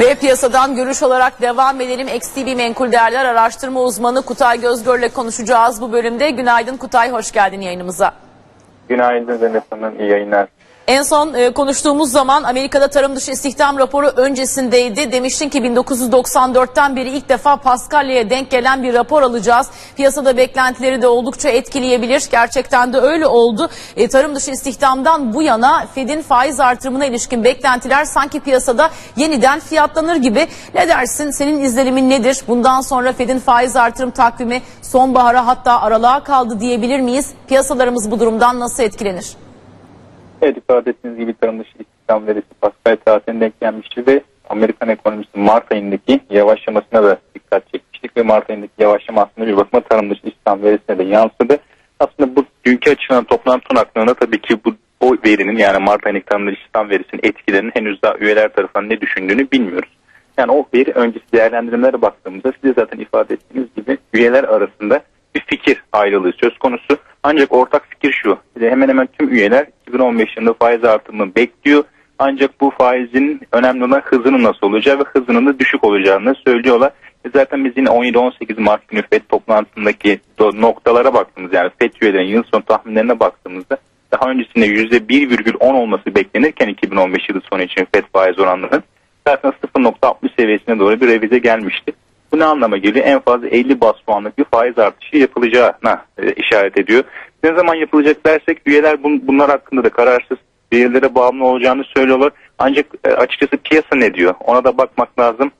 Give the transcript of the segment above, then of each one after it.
Ve piyasadan görüş olarak devam edelim. XTB Menkul Değerler Araştırma Uzmanı Kutay Gözgör'le konuşacağız bu bölümde. Günaydın Kutay, hoş geldin yayınımıza. Günaydın Zeynep Hanım, iyi yayınlar. En son e, konuştuğumuz zaman Amerika'da tarım dışı istihdam raporu öncesindeydi. Demiştin ki 1994'ten beri ilk defa Paskalya'ya denk gelen bir rapor alacağız. Piyasada beklentileri de oldukça etkileyebilir. Gerçekten de öyle oldu. E, tarım dışı istihdamdan bu yana Fed'in faiz artırımına ilişkin beklentiler sanki piyasada yeniden fiyatlanır gibi. Ne dersin? Senin izlenimin nedir? Bundan sonra Fed'in faiz artırım takvimi sonbahara hatta aralığa kaldı diyebilir miyiz? Piyasalarımız bu durumdan nasıl etkilenir? Evet ifade ettiğiniz gibi tarım dışı istihdam verisi Pascal saatine denk gelmişti ve Amerikan ekonomisi Mart ayındaki yavaşlamasına da dikkat çekmiştik ve Mart ayındaki yavaşlama aslında bir bakıma tarım dışı istihdam verisine de yansıdı. Aslında bu dünkü açıklanan toplantı aklına tabii ki bu o verinin yani Mart ayındaki tarım dışı istihdam verisinin etkilerinin henüz daha üyeler tarafından ne düşündüğünü bilmiyoruz. Yani o veri öncesi değerlendirmelere baktığımızda size zaten ifade ettiğiniz gibi üyeler arasında bir fikir ayrılığı söz konusu. Ancak ortak fikir şu. Hemen hemen tüm üyeler 2015 yılında faiz artımını bekliyor. Ancak bu faizin önemli olan hızının nasıl olacağı ve hızının da düşük olacağını söylüyorlar. E Zaten biz yine 17-18 Mart günü FED toplantısındaki noktalara baktığımız yani FED üyelerinin yıl sonu tahminlerine baktığımızda daha öncesinde %1,10 olması beklenirken 2015 yılı sonu için FED faiz oranlarının zaten 0.60 seviyesine doğru bir revize gelmişti. Bu ne anlama geliyor? En fazla 50 bas puanlık bir faiz artışı yapılacağına e, işaret ediyor. Ne zaman yapılacak dersek üyeler bun, bunlar hakkında da kararsız verilere bağımlı olacağını söylüyorlar. Ancak e, açıkçası piyasa ne diyor? Ona da bakmak lazım.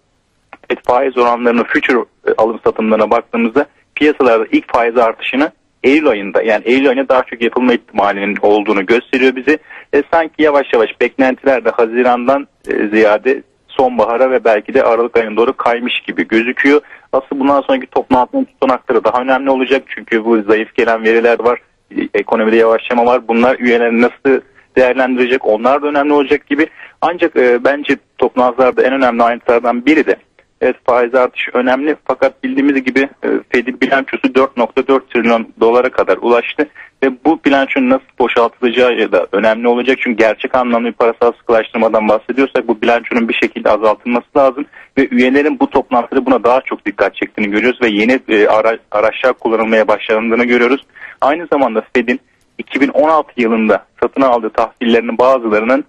FED faiz oranlarının future e, alım satımlarına baktığımızda piyasalarda ilk faiz artışını Eylül ayında yani Eylül ayında daha çok yapılma ihtimalinin olduğunu gösteriyor bize. E, sanki yavaş yavaş beklentiler de Haziran'dan e, ziyade sonbahara ve belki de Aralık ayına doğru kaymış gibi gözüküyor. Asıl bundan sonraki toplantının tutanakları daha önemli olacak. Çünkü bu zayıf gelen veriler var. E, Ekonomide yavaşlama var. Bunlar üyeler nasıl değerlendirecek onlar da önemli olacak gibi. Ancak e, bence toplantılarda en önemli ayrıntılardan biri de Evet faiz artışı önemli fakat bildiğimiz gibi e, Fed'in bilançosu 4.4 trilyon dolara kadar ulaştı ve bu bilançonun nasıl boşaltılacağı da önemli olacak. Çünkü gerçek anlamda bir parasal sıkılaştırmadan bahsediyorsak bu bilançonun bir şekilde azaltılması lazım. Ve üyelerin bu toplantıda buna daha çok dikkat çektiğini görüyoruz. Ve yeni e, ara, araçlar kullanılmaya başlandığını görüyoruz. Aynı zamanda Fed'in 2016 yılında satın aldığı tahvillerinin bazılarının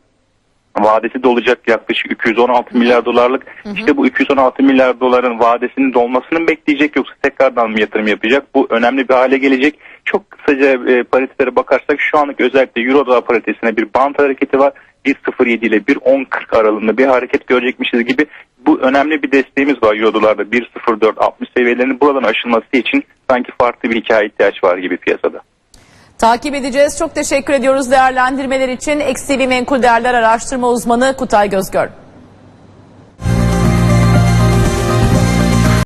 vadesi dolacak yaklaşık 216 milyar dolarlık. İşte bu 216 milyar doların vadesinin dolmasını bekleyecek yoksa tekrardan mı yatırım yapacak? Bu önemli bir hale gelecek. Çok kısaca e, paritelere bakarsak şu anlık özellikle Euro dolar paritesine bir bant hareketi var. 1.07 ile 1.10.40 aralığında bir hareket görecekmişiz gibi bu önemli bir desteğimiz var Euro dolarda 1.04.60 seviyelerinin buradan aşılması için sanki farklı bir hikaye ihtiyaç var gibi piyasada. Takip edeceğiz. Çok teşekkür ediyoruz değerlendirmeler için. XTV Menkul Değerler Araştırma Uzmanı Kutay Gözgör.